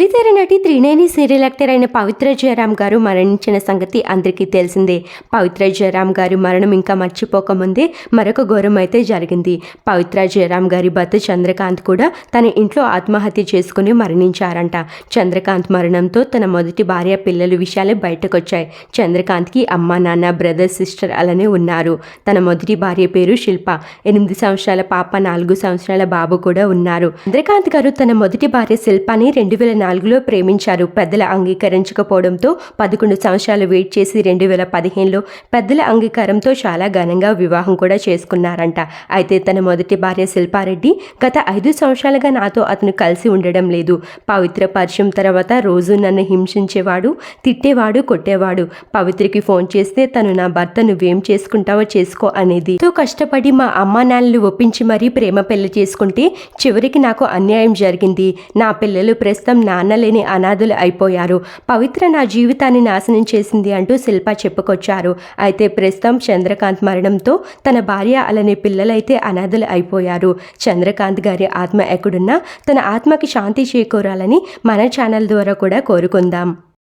బుల్లితెర నటి త్రినేని serial actor అయిన పవిత్ర జయరామ్ గారు మరణించిన సంగతి అందరికీ తెలిసిందే. పవిత్ర జయరామ్ గారి మరణం ఇంకా మర్చిపోకముందే మరొక ఘోరం అయితే జరిగింది. పవిత్ర జయరామ్ గారి భర్త చంద్రకాంత్ కూడా తన ఇంట్లో ఆత్మహత్య చేసుకుని మరణించారంట. చంద్రకాంత్ మరణంతో తన మొదటి భార్య పిల్లలు విషయాలే బయటకొచ్చాయి. చంద్రకాంత్కి అమ్మ నాన్న బ్రదర్ సిస్టర్ అలానే ఉన్నారు. తన మొదటి భార్య పేరు శిల్ప. ఎనిమిది సంవత్సరాల పాప నాలుగు సంవత్సరాల బాబు కూడా ఉన్నారు. చంద్రకాంత్ గారు తన మొదటి భార్య శిల్పని రెండు వేల నాలుగులో ప్రేమించారు. పెద్దల అంగీకరించకపోవడంతో పదకొండు సంవత్సరాలు వెయిట్ చేసి రెండు వేల పదిహేనులో పెద్దల అంగీకారంతో చాలా ఘనంగా వివాహం కూడా చేసుకున్నారంట. అయితే తన మొదటి భార్య శిల్పారెడ్డి గత ఐదు సంవత్సరాలుగా నాతో అతను కలిసి ఉండడం లేదు. పవిత్ర పరిచయం తర్వాత రోజు నన్ను హింసించేవాడు తిట్టేవాడు కొట్టేవాడు. పవిత్రకి ఫోన్ చేస్తే తను నా భర్త నువ్వేం చేసుకుంటావో చేసుకో అనేది. ఎంతో కష్టపడి మా అమ్మా నాన్నలు ఒప్పించి మరీ ప్రేమ పెళ్ళి చేసుకుంటే చివరికి నాకు అన్యాయం జరిగింది. నా పిల్లలు ప్రస్తుతం నా అన్నలేని అనాథులు అయిపోయారు. పవిత్ర నా జీవితాన్ని నాశనం చేసింది అంటూ శిల్ప చెప్పుకొచ్చారు. అయితే ప్రస్తుతం చంద్రకాంత్ మరణంతో తన భార్య అలానే పిల్లలైతే అనాథలు అయిపోయారు. చంద్రకాంత్ గారి ఆత్మ ఎక్కడున్నా తన ఆత్మకి శాంతి చేకూరాలని మన ఛానల్ ద్వారా కూడా కోరుకుందాం.